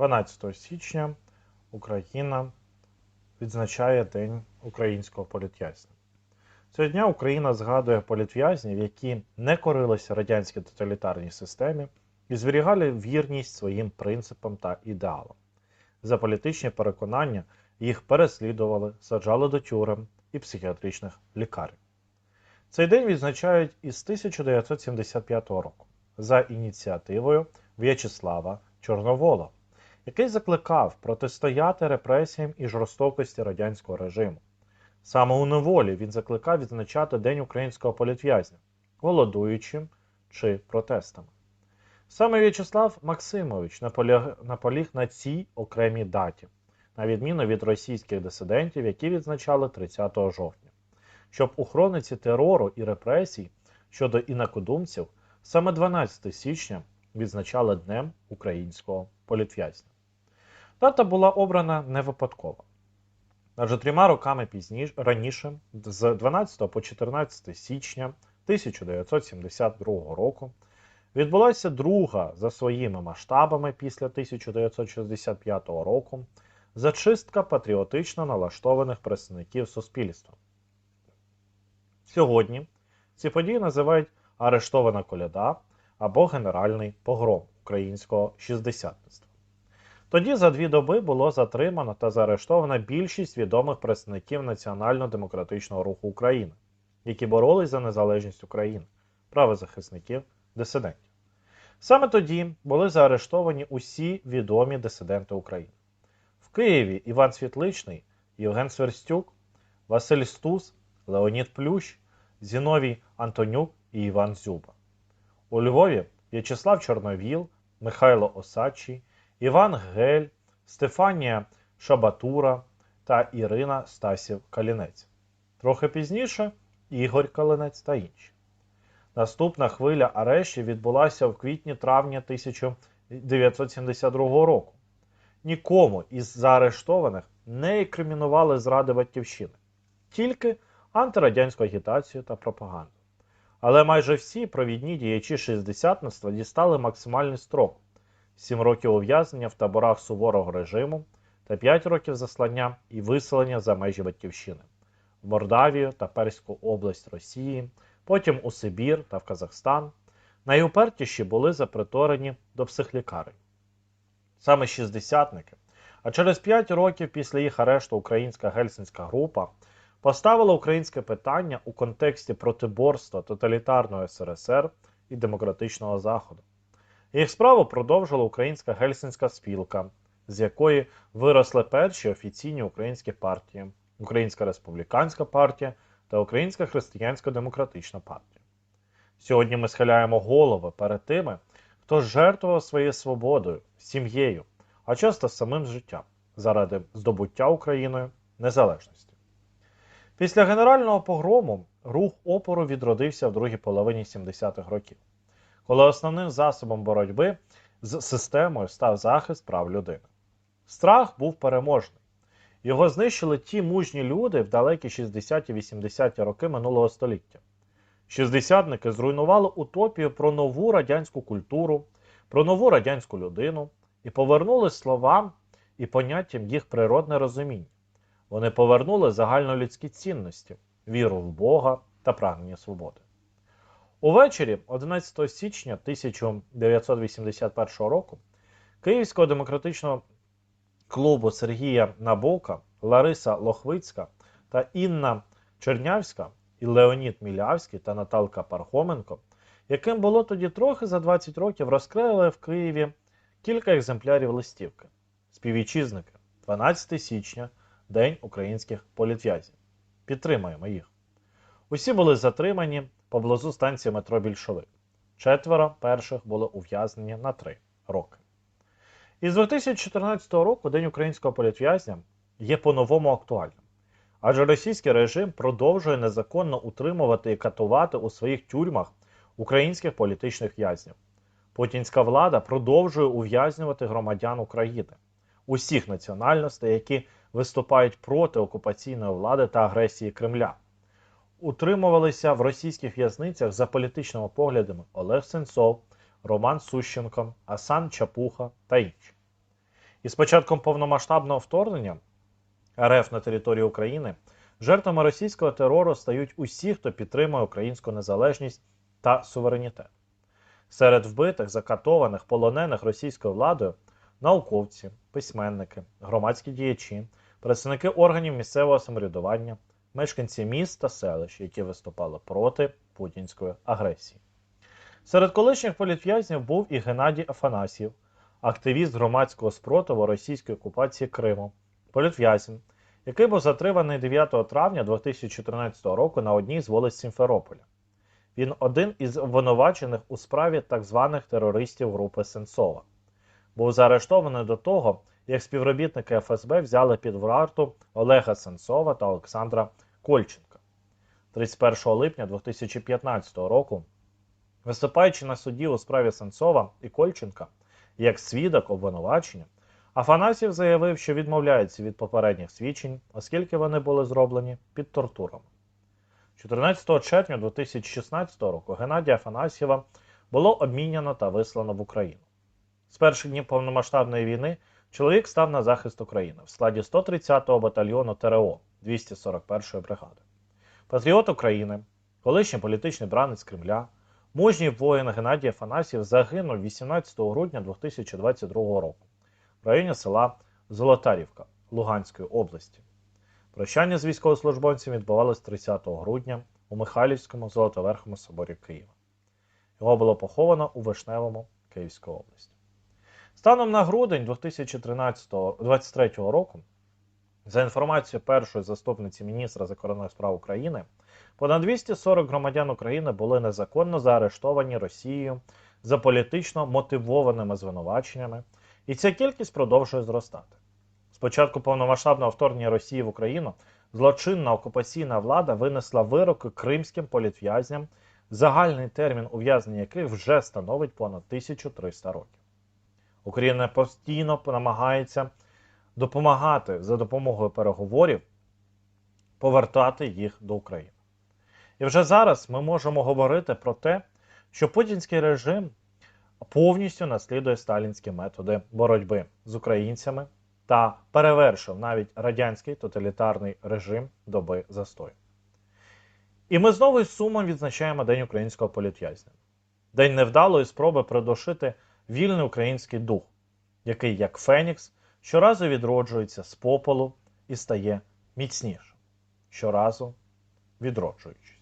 12 січня Україна відзначає День українського політв'язня. Цього дня Україна згадує політв'язнів, які не корилися радянській тоталітарній системі і зберігали вірність своїм принципам та ідеалам. За політичні переконання їх переслідували, саджали до тюрем і психіатричних лікарень. Цей день відзначають із 1975 року за ініціативою В'ячеслава Чорновола, який закликав протистояти репресіям і жорстокості радянського режиму. Саме у неволі він закликав відзначати День українського політв'язня, голодуючим чи протестами. Саме В'ячеслав Максимович наполіг на цій окремій даті, на відміну від російських дисидентів, які відзначали 30 жовтня, щоб у хрониці терору і репресій щодо інакодумців саме 12 січня відзначали Днем українського політв'язня. Дата була обрана не випадково. Адже трьома роками пізніше раніше, з 12 по 14 січня 1972 року, відбулася друга за своїми масштабами після 1965 року зачистка патріотично налаштованих представників суспільства. Сьогодні ці події називають арештована коляда або генеральний погром українського шістдесятництва. Тоді за дві доби було затримано та заарештовано більшість відомих представників Національно-демократичного руху України, які боролись за незалежність України, правозахисників, дисидентів. Саме тоді були заарештовані усі відомі дисиденти України. В Києві Іван Світличний, Євген Сверстюк, Василь Стус, Леонід Плющ, Зіновій Антонюк і Іван Зюба. У Львові В'ячеслав Чорновіл, Михайло Осадчий, Іван Гель, Стефанія Шабатура та Ірина Стасів Калінець. Трохи пізніше Ігор Калинець та інші. Наступна хвиля арештів відбулася в квітні-травні 1972 року. Нікому із заарештованих не інкримінували зради Батьківщини, тільки антирадянську агітацію та пропаганду. Але майже всі провідні діячі шістдесятництва дістали максимальний строк 7 років ув'язнення в таборах суворого режиму та 5 років заслання і виселення за межі Батьківщини в Мордавію та Перську область Росії, потім у Сибір та в Казахстан. Найупертіші були заприторені до психлікарень. Саме шістдесятники, а через 5 років після їх арешту українська гельсінська група поставила українське питання у контексті протиборства тоталітарного СРСР і демократичного Заходу. Їх справу продовжила українська гельсінська спілка, з якої виросли перші офіційні українські партії, Українська республіканська партія та Українська християнсько-демократична партія. Сьогодні ми схиляємо голови перед тими, хто жертвував своєю свободою, сім'єю, а часто самим життям заради здобуття Україною незалежності. Після генерального погрому рух опору відродився в другій половині 70-х років, коли основним засобом боротьби з системою став захист прав людини. Страх був переможний. Його знищили ті мужні люди в далекі 60-80-ті роки минулого століття. Шістдесятники зруйнували утопію про нову радянську культуру, про нову радянську людину і повернули словам і поняттям їх природне розуміння. Вони повернули загальнолюдські цінності, віру в Бога та прагнення свободи. Увечері, 11 січня 1981 року, Київського демократичного клубу Сергія Набока, Лариса Лохвицька та Інна Чернявська і Леонід Мілявський та Наталка Пархоменко, яким було тоді трохи за 20 років, розкрили в Києві кілька екземплярів листівки. Співвітчизники 12 січня День українських політв'язів. Підтримаємо їх. Усі були затримані поблизу станції метро Більшовик. Четверо перших були ув'язнені на три роки. Із 2014 року День українського політв'язня є по-новому актуальним. Адже російський режим продовжує незаконно утримувати і катувати у своїх тюрмах українських політичних в'язнів. Путінська влада продовжує ув'язнювати громадян України, усіх національностей, які виступають проти окупаційної влади та агресії Кремля. Утримувалися в російських в'язницях за політичними поглядами Олег Сенцов, Роман Сущенко, Асан Чапуха та інші. І з початком повномасштабного вторгнення РФ на територію України жертвами російського терору стають усі, хто підтримує українську незалежність та суверенітет. Серед вбитих, закатованих, полонених російською владою науковці, письменники, громадські діячі, представники органів місцевого самоврядування, мешканці міст та селищ, які виступали проти путінської агресії. Серед колишніх політв'язнів був і Геннадій Афанасьєв, активіст громадського спротиву російської окупації Криму, політв'язень, який був затриманий 9 травня 2014 року на одній з вулиць Сімферополя. Він один із обвинувачених у справі так званих терористів групи Сенцова. Був заарештований до того, як співробітники ФСБ взяли під варту Олега Сенцова та Олександра Кольченка. 31 липня 2015 року, виступаючи на суді у справі Сенцова і Кольченка як свідок обвинувачення, Афанасьєв заявив, що відмовляється від попередніх свідчень, оскільки вони були зроблені під тортурами. 14 червня 2016 року Геннадія Афанасьєва було обміняно та вислано в Україну. З перших днів повномасштабної війни чоловік став на захист України в складі 130-го батальйону ТРО 241-ї бригади. Патріот України, колишній політичний бранець Кремля, мужній воїн Геннадій Афанасьєв загинув 18 грудня 2022 року в районі села Золотарівка Луганської області. Прощання з військовослужбовцем відбувалось 30 грудня у Михайлівському Золотоверхому соборі Києва. Його було поховано у Вишневому Київської області. Станом на грудень 2023 року, за інформацією першої заступниці міністра закордонних справ України, понад 240 громадян України були незаконно заарештовані Росією за політично мотивованими звинуваченнями, і ця кількість продовжує зростати. З початку повномасштабного вторгнення Росії в Україну злочинна окупаційна влада винесла вироки кримським політв'язням, загальний термін ув'язнення яких вже становить понад 1300 років. Україна постійно намагається допомагати за допомогою переговорів повертати їх до України. І вже зараз ми можемо говорити про те, що путінський режим повністю наслідує сталінські методи боротьби з українцями та перевершив навіть радянський тоталітарний режим доби застою. І ми знову із сумом відзначаємо День українського політв'язня, день невдалої спроби придушити вільний український дух, який, як Фенікс, щоразу відроджується з попелу і стає міцнішим, щоразу відроджуючись.